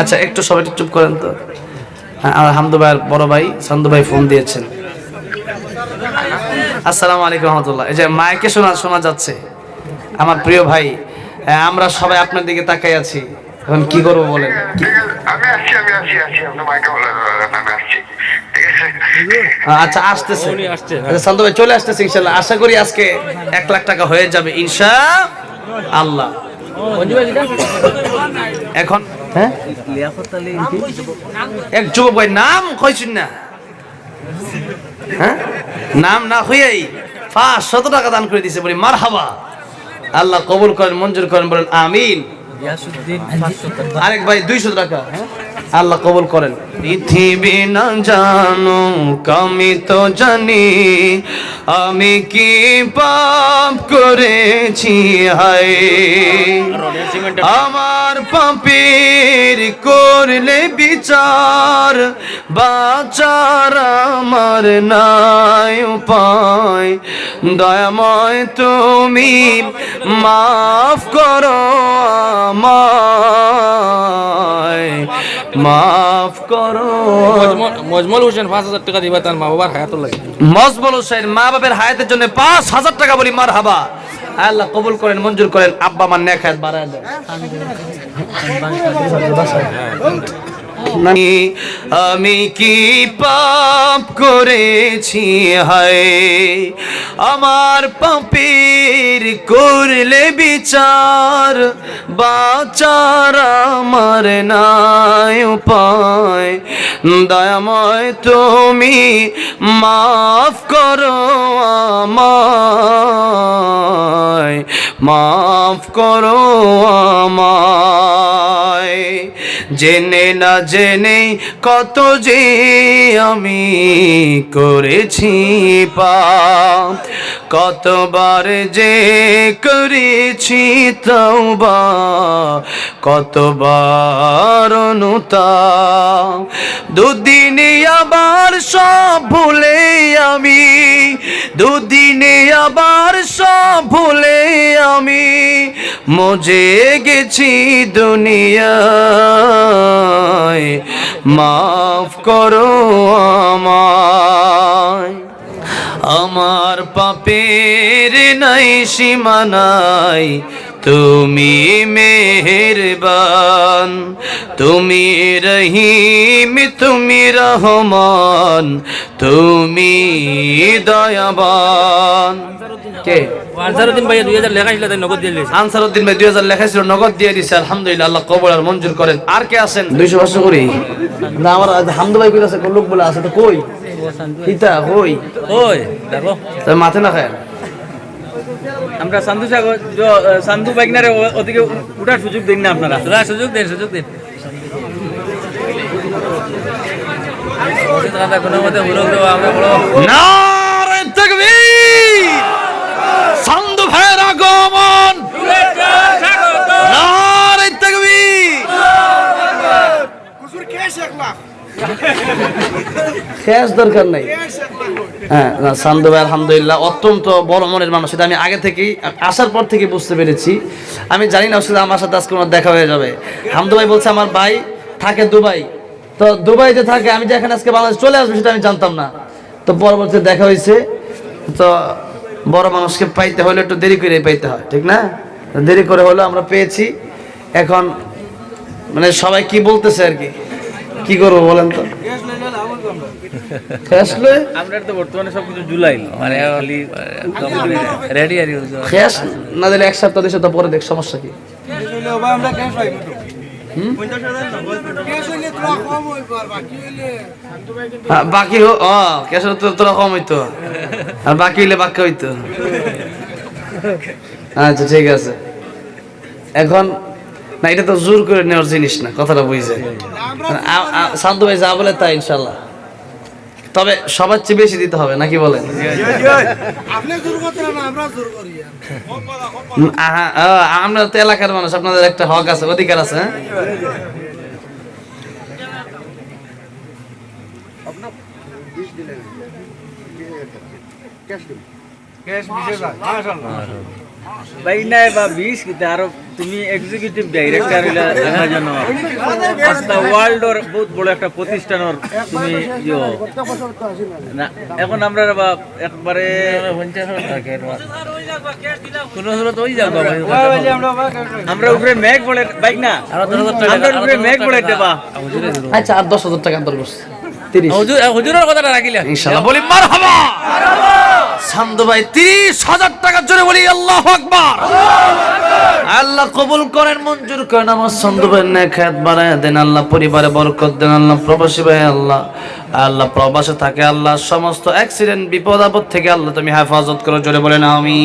আচ্ছা একটু সবাই একটু চুপ করেন তো। হ্যাঁ, আমার হামদু ভাইয়ের বড় ভাই সন্দু ভাই ফোন দিয়েছেন। আসসালামু আলাইকুম রহমতুল্লাহ। এই যে মাইকে শোনা শোনা যাচ্ছে। আমার প্রিয় ভাই হ্যাঁ, আমরা সবাই আপনার দিকে তাকাই আছি। এখন কি করব বলেন? আচ্ছা আসতেছে। আচ্ছা, সন্দু ভাই চলে আসতেছে ইনশাল্লাহ আশা করি আজকে এক লাখ টাকা হয়ে যাবে ইনশা আল্লাহ। এখন হ্যাঁ? এক যুবক ভাই নাম কইছেন না? হ্যাঁ? নাম না হইয়াই পাঁচ শত টাকা দান করে দিছে বলি মার হাবা আল্লাহ কবুল করেন মঞ্জুর করেন বলেন আমিন। আরেক ভাই দুইশো টাকা হ্যাঁ? আল্লাহ কবুল করেন। পৃথিবী না জানো আমি তো জানি, আমি কি পাপ করেছি, হায়। আমার পাপের করলে বিচার, বাচার আমার নাই উপায়। দয়াময় তুমি মাফ করো আমায় মাফ করো। মজমল হোসেন পাঁচ হাজার টাকা দিবা তার মা বাবার হায়াত লাগে। মজমল হোসেন মা বাবার হায়াতের জন্য পাঁচ হাজার টাকা বলি মার হাবা আল্লাহ কবুল করেন মঞ্জুর করেন। আব্বা আমার নেক হায়াত বাড়ায় দেন। আমি কি পাপ করেছি? হায়, আমার পাপের করলে বিচার, বাচার আমার নাই উপায়। দয়াময় তুমি মাফ করো আমায়, মাফ করো আমায়। জেনে না জেনে কত যে আমি করেছি পাপ। কতবার যে করেছি তওবা, কতবার অনুতা দুদিনে আবার সব ভুলে আমি, দুদিনে আবার সব ভুলে আমি, মজে গেছি মাফ করো আমায়। আমার পাপের নাই সীমানাই তুমি মেহেরবান, তুমি রহিম, তুমি রহমান, তুমি দয়াবান। কে? দুই হাজার লেখা ছিল তাই নগদ দিয়ে দিয়েছে। আনসারউদ্দিন ভাই দুই হাজার লেখাইছিল নগদ দিয়ে দিছে আলহামদুলিল্লাহ আল্লাহ কবর আর মঞ্জুর করেন। আর কে আছেন? দুইশো পাঁচশো করি। না আমার হামদু ভাই কই আছে লোক বলে আছে তো কই? কিতা কই? ওই দেখো। তাই মাথে না খায়। আমরা সান্ধু সাগর সান্ধু বাইকনারে ওদিকে উঠার সুযোগ দিন না আপনারা। সুযোগ দিন সুযোগ দিন। কোনো মতে হুরক দেবো আমরা বড় নারে তাকবীর সান্দু ভাইয়ের আগমন নারে তাকবীর শেষ দরকার নাই। হ্যাঁ না, সান্দু ভাই আলহামদুলিল্লাহ অত্যন্ত বড় মনের মানুষ। এটা আমি আগে থেকেই আসার পর থেকে বুঝতে পেরেছি। আমি জানি না আসলে আমার সাথে আজকে ওনার দেখা হয়ে যাবে। হামদু ভাই বলছে আমার ভাই থাকে দুবাই। তো দুবাই যে থাকে আমি যে এখানে আজকে বাংলাদেশ চলে আসব সেটা আমি জানতাম না। তো পরবর্তীতে দেখা হয়েছে। তো বড় মানুষকে পাইতে হলে একটু দেরি করে পাইতে হয় ঠিক না? দেরি করে হলো আমরা পেয়েছি। এখন মানে সবাই কি বলতেছে আর কি? কি করব বলেন তো? ক্যাশ লয়ে আমরা তো বর্তমানে সবকিছু জুলাই মানে খালি রেডি আর ক্যাশ না দিলে এক সপ্তাহ দুই সপ্তাহ পরে দেখ সমস্যা কি? হ্যাঁ, বাকি ক্যাশের তো তোরা কম হইতো। আর বাকি হইলে বাক্য হইতো। আচ্ছা ঠিক আছে। এখন না এটা তো জোর করে নেওয়ার জিনিস না কথাটা বুঝছে শান্ত ভাই যা বলে তাই ইনশাল্লাহ তবে সবার চেয়ে বেশি দিতে হবে নাকি বলেন? না আমরা তো এলাকার মানুষ আপনাদের একটা হক আছে অধিকার আছে হ্যাঁ? বাইক নাই বা বিশ কিন্তু আরও তুমি এক্সিকিউটিভ ডাইরেক্টর হইলা দেখার জন্য আস্তা ওয়ার্ল্ডর বহুত বড় একটা প্রতিষ্ঠানের তুমি না এখন আমরা বা একবারে আমরা উপরে মেঘ পড়ে বাইক না? আমরা উপরে মেঘ পড়ে দেবা। আচ্ছা আর দশ হাজার টাকা দর হুজুরের কথাটা রাখিলা। ইনশাল্লাহ বলি মার হাবা সান্দু ভাই, তিরিশ হাজার টাকার জন্য বলি, আল্লাহ আকবার। আল্লাহ কবুল করেন, মঞ্জুর করেন। আমার সন্দু ভাই নেখাত বাড়ায় দেন, আল্লাহ পরিবারে বরকত দেন, আল্লাহ প্রবাসী ভাই, আল্লাহ আল্লাহ প্রবাসে থাকে, আল্লাহ সমস্ত অ্যাক্সিডেন্ট বিপদ আপদ থেকে আল্লাহ তুমি হেফাজত করো, জোরে না আমি